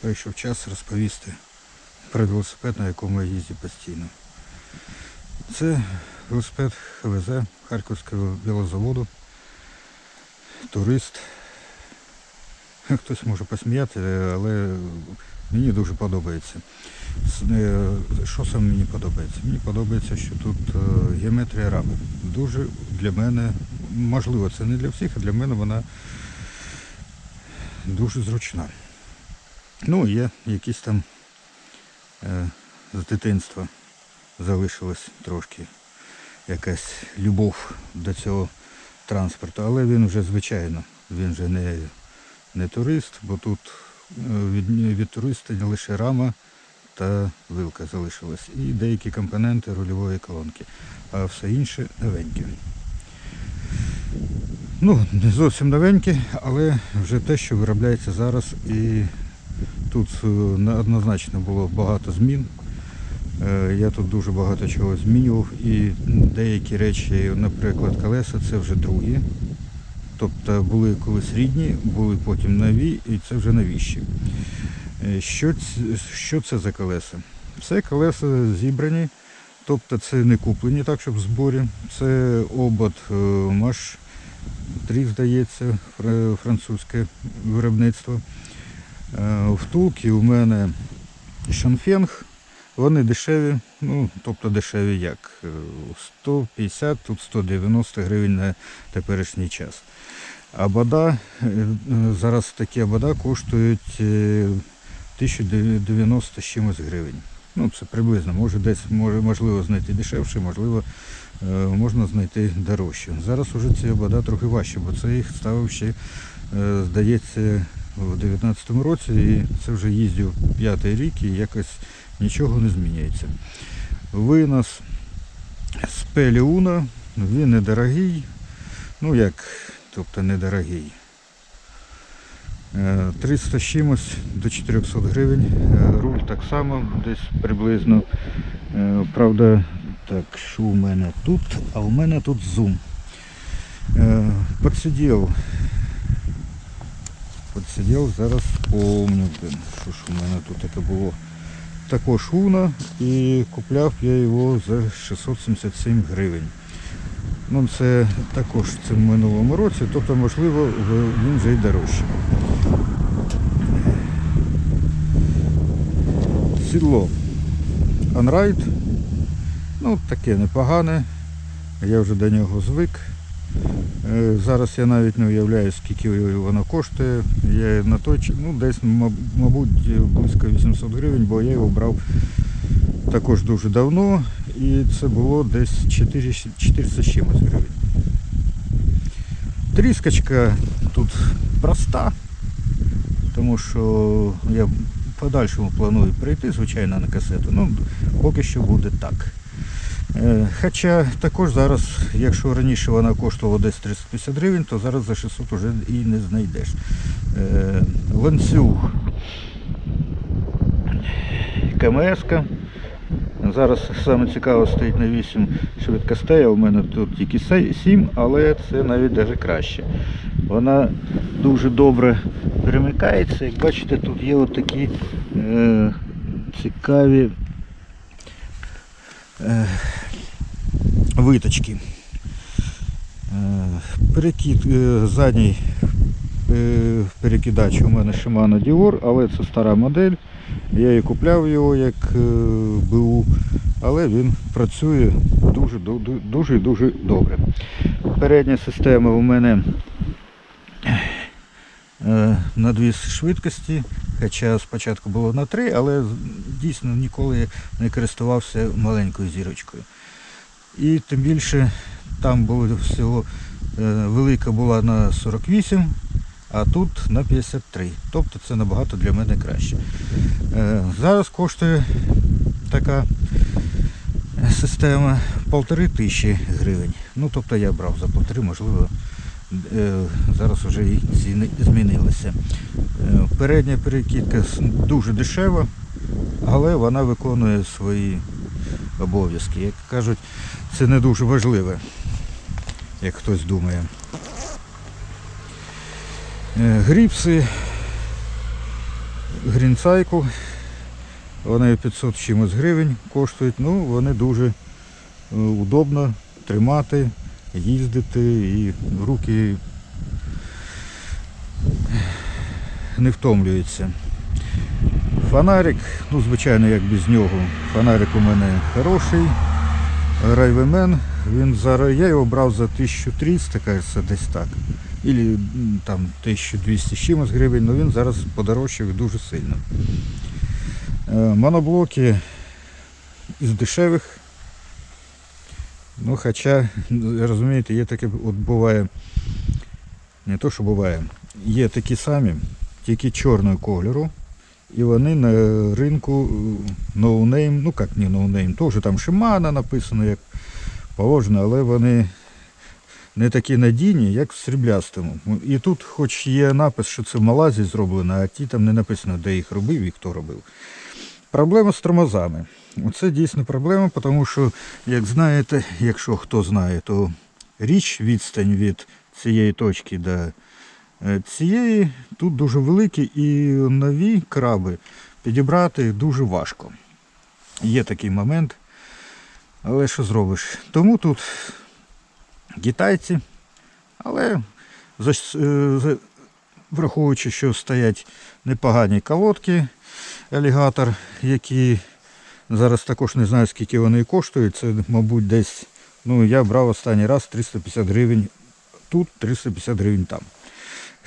прийшов час розповісти про велосипед, на якому я їздю постійно. Це велосипед ХВЗ Харківського велозаводу. Турист. Хтось може посміяти, але мені дуже подобається. Е, Що саме мені подобається? Мені подобається, що тут е, геометрія рами. Дуже для мене, можливо, це не для всіх, а для мене вона дуже зручна. Ну, є якісь там е, з дитинства залишилась трошки якась любов до цього транспорту, але він вже звичайно, він вже не, не турист, бо тут е, від, від туриста лише рама та вилка залишилась. І деякі компоненти рульової колонки, а все інше новеньке. Ну, не зовсім новеньке, але вже те, що виробляється зараз. І тут е, однозначно було багато змін. Е, Я тут дуже багато чого змінював і деякі речі, наприклад, колеса, це вже другі. Тобто були колись рідні, були потім нові, і це вже новіші. Е, Що, що це за колеса? Це колеса зібрані, тобто це не куплені так, щоб в зборі. Це обод Маш 3, здається, французьке виробництво. Е, Втулки у мене Шанфенг, вони дешеві, ну, тобто дешеві як? Е, 150, тут 190 гривень на теперішній час. Абада, е, е, зараз такі абада коштують е, 1090 з чимось гривень. Ну, це приблизно, може десь може, можливо знайти дешевше, можливо, е, можна знайти дорожче. Зараз уже ці обода трохи важче, бо це їх ставив ще, е, здається, у 19-му році, і це вже їздив п'ятий рік і якось нічого не змінюється. Винос з Пеліуна, він недорогий, ну як, тобто недорогий. Е, 300 з чимось до 400 гривень. Е, Руль так само, десь приблизно. Е, Правда, так, що у мене тут? А у мене тут зум. Е, Подсидів. Подсидів, зараз помню, блін, що ж у мене тут таке було. Також Уна і купляв я його за 677 гривень. Ну, це також це в минулому році, тобто, можливо, він вже й дорожчий. Сідло Unride. Ну, таке непогане. Я вже до нього звик. Е, Зараз я навіть не уявляю, скільки воно коштує. Я на той, ну, десь, мабуть, близько 800 гривень, бо я його брав також дуже давно. І це було десь 4, 400 з чимось гривень. Тріскочка тут проста, тому що я подальшому планую прийти, звичайно, на касету. Ну, поки що буде так. Е, Хоча також зараз, якщо раніше вона коштувала десь 350 гривень, то зараз за 600 вже і не знайдеш. Е, Ланцюг КМС-ка. Зараз саме цікаво стоїть на 8 швидкостей, а у мене тут тільки 7, але це навіть даже краще. Вона дуже добре перемикається. Як бачите, тут є отакі е, цікаві е, виточки. Е, перекид, е, задній е, перекидач у мене Shimano Dior, але це стара модель. Я її купляв його як БУ, але він працює дуже-дуже і дуже добре. Передня система у мене на дві швидкості, хоча спочатку було на три, але дійсно ніколи не користувався маленькою зірочкою. І тим більше там було всього е, велика була на 48, а тут на 53. Тобто це набагато для мене краще. Е, Зараз коштує така система полтори тисячі гривень. Ну тобто я брав за полтори, можливо, е, зараз вже і ціни змінилися. Передня перекидка дуже дешева, але вона виконує свої обов'язки. Як кажуть, це не дуже важливе, як хтось думає. Е, Гріпси Green Вони 500 з чимось гривень коштують. Ну, вони дуже е, удобно тримати, їздити і руки не втомлюються. Фонарик, ну звичайно, як без нього. Фонарик у мене хороший. Райвемен, він зараз, я його брав за 1300, кажеться, десь так. Ілі там 1200 з чимось гривень, але він зараз подорожчав дуже сильно. Е, Моноблоки із дешевих. Ну, хоча, розумієте, є таке, от буває, не то, що буває, є такі самі, тільки чорного кольору. І вони на ринку е, ноунейм, ну як не ноунейм, теж там Шимана написано, як положено, але вони не такі надійні, як в сріблястому. І тут хоч є напис, що це в Малайзії зроблено, а ті там не написано, де їх робив і хто робив. Проблема з тормозами. Оце дійсно проблема, тому що, як знаєте, якщо хто знає, то річ відстань від цієї точки до цієї тут дуже великі і нові краби підібрати дуже важко. Є такий момент, але що зробиш? Тому тут китайці, але е, враховуючи, що стоять непогані колодки, алігатор, які зараз також не знаю, скільки вони коштують. Це, мабуть, десь, ну я брав останній раз 350 гривень тут, 350 гривень там.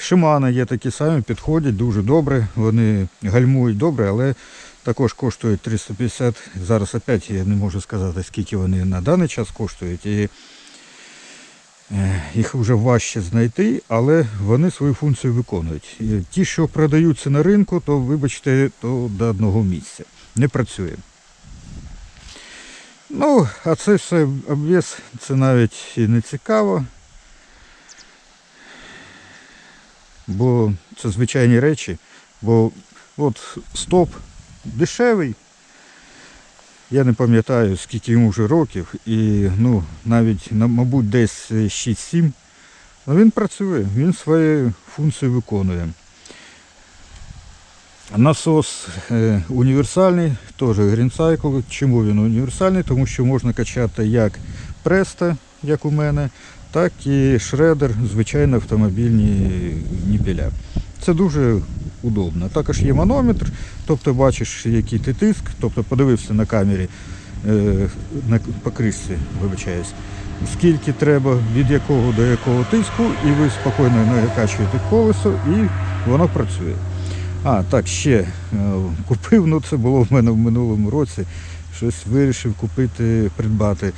Шимана є такі самі, підходять дуже добре, вони гальмують добре, але також коштують 350. Зараз опять я не можу сказати, скільки вони на даний час коштують. І е, їх вже важче знайти, але вони свою функцію виконують. І Ті, що продаються на ринку, то вибачте, то до одного місця. Не працює. Ну, а це все обвес, це навіть і не цікаво. Бо це звичайні речі. Бо от стоп дешевий. Я не пам'ятаю, скільки йому вже років, і ну, навіть, мабуть, десь 6-7. Але він працює, він свою функцію виконує. Насос е, універсальний, теж Green Cycle. Чому він універсальний? Тому що можна качати як преста, як у мене, так і шредер, звичайно, автомобільні ніпіля. Це дуже удобно. Також є манометр, тобто бачиш, який ти тиск, тобто подивився на камері е, на покришці, вибачаюсь, скільки треба, від якого до якого тиску, і ви спокійно накачуєте колесо і воно працює. А, так, ще е, купив, ну це було в мене в минулому році. Щось вирішив купити, придбати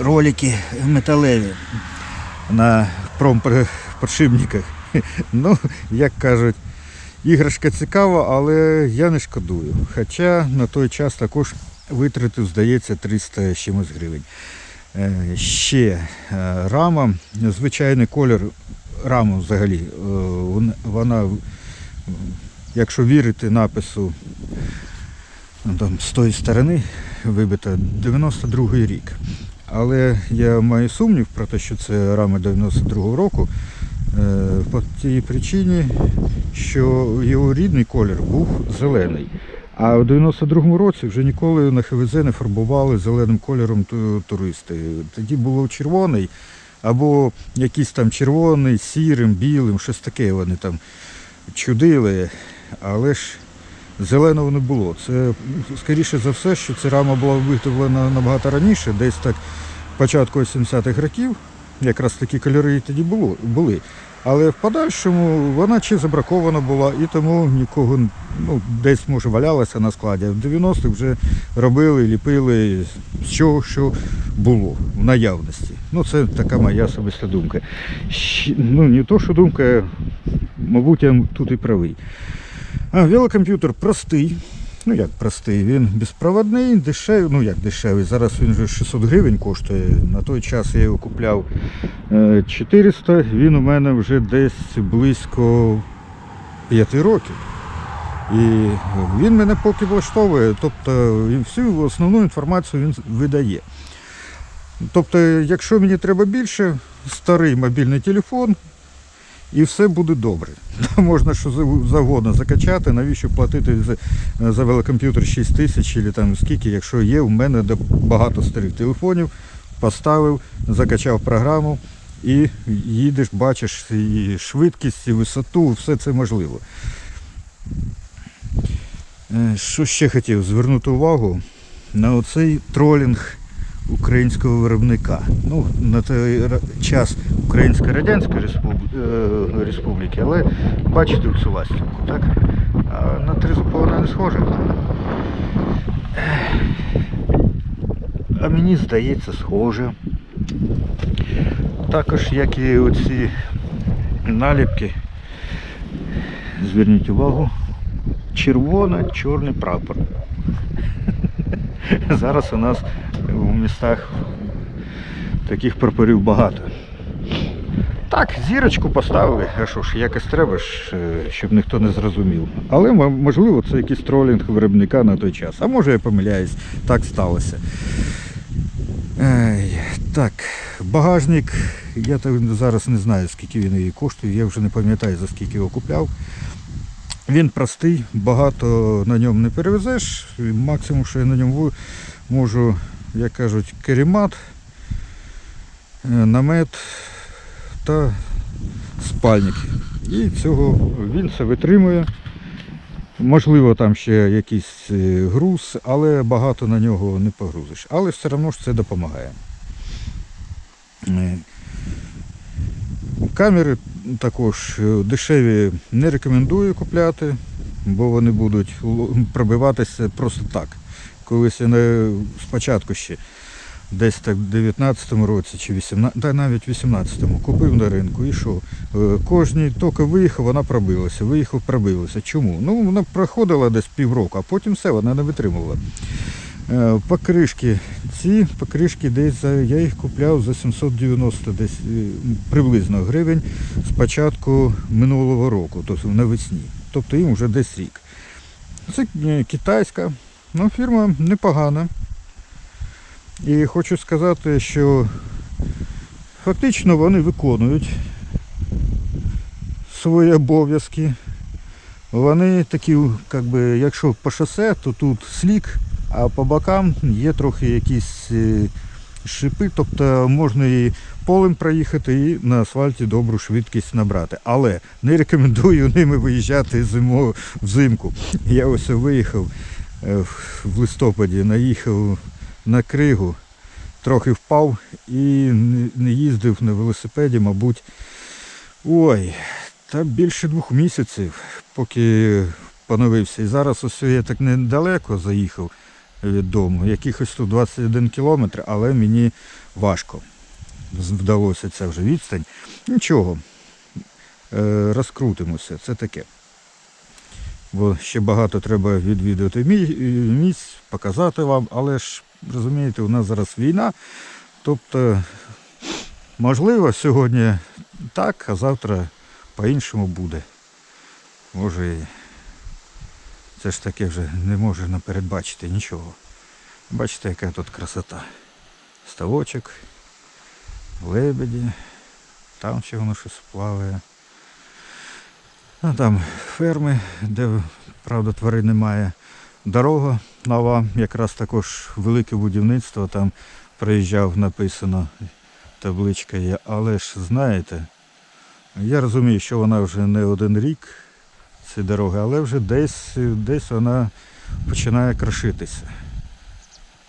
ролики металеві на промподшипниках. Ну, як кажуть, іграшка цікава, але я не шкодую. Хоча на той час також витратив, здається, 300 чимось гривень. Е, Ще е, рама, звичайний колір рами взагалі, е, вона, якщо вірити напису там, з тої сторони, вибита 92-й рік. Але я маю сумнів про те, що це рами 92-го року, е, по тій причині, що його рідний колір був зелений. А в 92-му році вже ніколи на ХВЗ не фарбували зеленим кольором туристи. Тоді було червоний, або якийсь там червоний, сірим, білим, щось таке вони там чудили, але ж зеленого не було. Це скоріше за все, що ця рама була виготовлена набагато раніше, десь так початку 70-х років, якраз такі кольори тоді було, були. Але в подальшому вона чи забракована була, і тому нікого ну, десь може валялася на складі. В 90-х вже робили, ліпили з чого, що було в наявності. Ну, це така моя особиста думка. Ну, не то, що думка, мабуть, я тут і правий. Велокомп'ютер простий. Ну як простий, він безпроводний, дешевий, ну як дешевий. Зараз він вже 600 гривень коштує. На той час я його купляв е, 400, він у мене вже десь близько 5 років. І він мене поки влаштовує, тобто всю основну інформацію він видає. Тобто, якщо мені треба більше, старий мобільний телефон, і все буде добре. Можна що завгодно закачати, навіщо платити за, за велокомп'ютер 6 тисяч чи там скільки, якщо є в мене багато старих телефонів, поставив, закачав програму і їдеш, бачиш і швидкість, і висоту, все це можливо. Е, Що ще хотів звернути увагу на оцей тролінг українського виробника. Ну, на той час Українська Радянська Респуб- е, Республіки, але бачите цю ластівку, так? А на тризуб вона не схожа. А мені здається, схоже. Також, як і оці наліпки, зверніть увагу, червоно-чорний прапор. Зараз у нас у містах таких прапорів багато. Так, зірочку поставили, а що ж, якось треба е, щоб ніхто не зрозумів. Але можливо це якийсь тролінг виробника на той час. А може я помиляюсь, так сталося. Ей, так, багажник, я зараз не знаю, скільки він її коштує, я вже не пам'ятаю, за скільки його купляв. Він простий, багато на ньому не перевезеш. Максимум, що я на ньому можу, як кажуть, керемат, е, намет та спальник. І цього він все витримує. Можливо, там ще якийсь е, груз, але багато на нього не погрузиш. Але все одно ж це допомагає. Е, Камери також дешеві не рекомендую купляти, бо вони будуть пробиватися просто так. Колись я не, спочатку ще десь так в 19-му році чи 18, та навіть в 18-му купив на ринку і що? Е, Кожній тільки виїхав, вона пробилася. Виїхав, пробилася. Чому? Ну, вона проходила десь півроку, а потім все, вона не витримувала. Е, Покришки. Ці покришки десь за, я їх купляв за 790 десь е, приблизно гривень з початку минулого року, тобто навесні. Тобто їм вже десь рік. Це китайська, ну фірма непогана. І хочу сказати, що фактично вони виконують свої обов'язки. Вони такі, як би, якщо по шосе, то тут слік, а по бокам є трохи якісь е, шипи, тобто можна і полем проїхати і на асфальті добру швидкість набрати. Але не рекомендую ними виїжджати зимо, взимку. Я ось виїхав в- в листопаді, наїхав на кригу, трохи впав і не- їздив на велосипеді, мабуть. Ой, та більше двох місяців, поки поновився. І зараз ось я так недалеко заїхав від дому, якихось тут 21 кілометр, але мені важко. Вдалося ця вже відстань. Нічого, е, розкрутимося, це таке. Бо ще багато треба відвідувати е, місць, показати вам, але ж розумієте, у нас зараз війна. Тобто, можливо, сьогодні так, а завтра по-іншому буде. Може, і це ж таке вже не можна передбачити нічого. Бачите, яка тут красота. Ставочок, лебеді, там ще воно щось плаває. А там ферми, де, правда, тварин немає. Дорога нова, якраз також велике будівництво, там приїжджав, написано, табличка є. Але ж знаєте, я розумію, що вона вже не один рік, ці дороги, але вже десь, десь вона починає крошитися.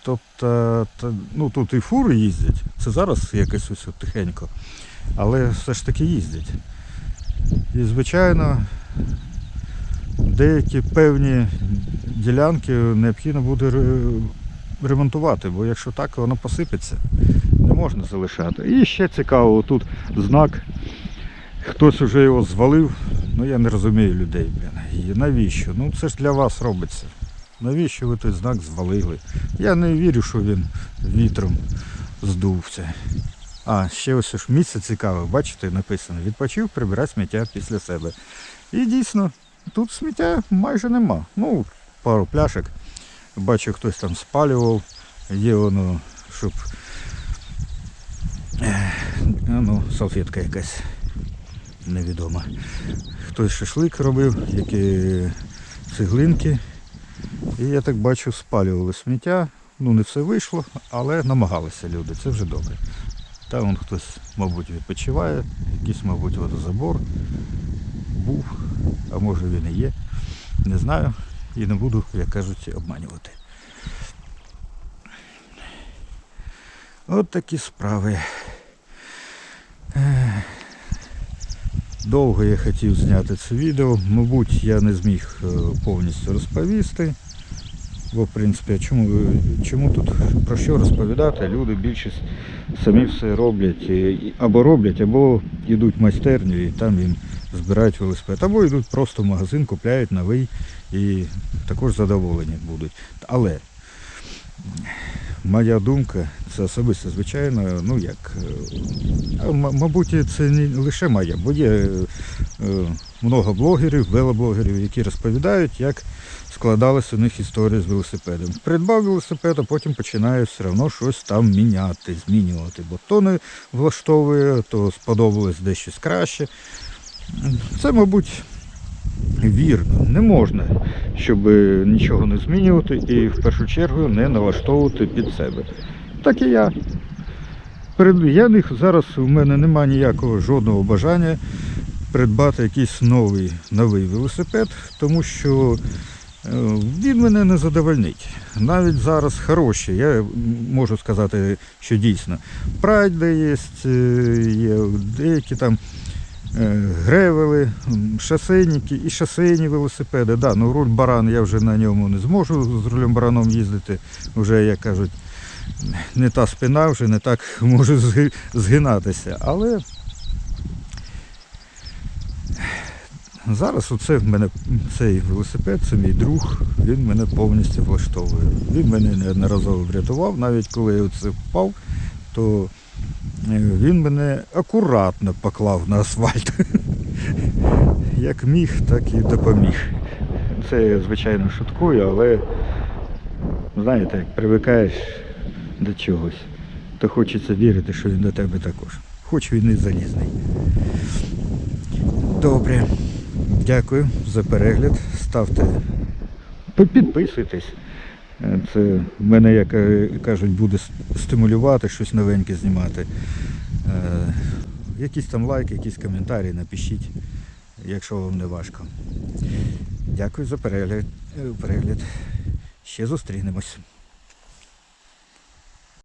Тобто, ну тут і фури їздять, це зараз якось ось тихенько, але все ж таки їздять. І звичайно, деякі певні ділянки необхідно буде ремонтувати, бо якщо так, воно посипеться. Не можна залишати. І ще цікаво, тут знак. Хтось вже його звалив, ну я не розумію людей. І навіщо? Ну це ж для вас робиться. Навіщо ви той знак звалили? Я не вірю, що він вітром здувся. А, ще ось ж місце цікаве, бачите, написано. Відпочив, прибирай сміття після себе. І дійсно, тут сміття майже нема. Ну, пару пляшок. Бачу, хтось там спалював. Є воно, щоб. ну, салфетка якась. невідомо. Хтось шашлик робив, які цеглинки. І я так бачу, спалювали сміття. Ну не все вийшло, але намагалися люди, це вже добре. Там вон хтось, мабуть, відпочиває, якийсь, мабуть, водозабор був, а може він і є. Не знаю. І не буду, як кажуть, обманювати. От такі справи. Довго я хотів зняти це відео. Мабуть, я не зміг е, повністю розповісти. Бо, в принципі, чому, чому тут про що розповідати? Люди більшість самі все роблять. Або роблять, або йдуть в майстерню і там їм збирають велосипед. Або йдуть просто в магазин, купляють новий і також задоволені будуть. Але моя думка, це особисто, звичайно, ну як, е, мабуть, це не лише моя, бо є е, много блогерів, велоблогерів, які розповідають, як складалася у них історія з велосипедом. Придбав велосипед, а потім починає все одно щось там міняти, змінювати, бо то не влаштовує, то сподобалось дещось краще. Це, мабуть, вірно. Не можна, щоб нічого не змінювати і в першу чергу не налаштовувати під себе. Так і я. Я не, зараз у мене немає ніякого жодного бажання придбати якийсь новий, новий велосипед, тому що е, він мене не задовольнить. Навіть зараз хороші, я можу сказати, що дійсно. Прайда є, е, є деякі там е, гревели, м, шосейники і шосейні велосипеди. Да, ну руль баран я вже на ньому не зможу з рулем бараном їздити. Вже, як кажуть, не та спина, вже не так можу згинатися. Але зараз оце в мене цей велосипед, це мій друг, він мене повністю влаштовує. Він мене неодноразово врятував, навіть коли я оце впав, то е, він мене акуратно поклав на асфальт. Як міг, так і допоміг. Це звичайно, шуткую, але знаєте, як привикаєш до чогось, то хочеться вірити, що він до тебе також. Хоч він і залізний. Добре. Дякую за перегляд. Ставте, підписуйтесь. Е, Це мене, як е, кажуть, буде стимулювати щось новеньке знімати. Е, Якісь там лайки, якісь коментарі напишіть, якщо вам не важко. Дякую за перегляд. Ще зустрінемось.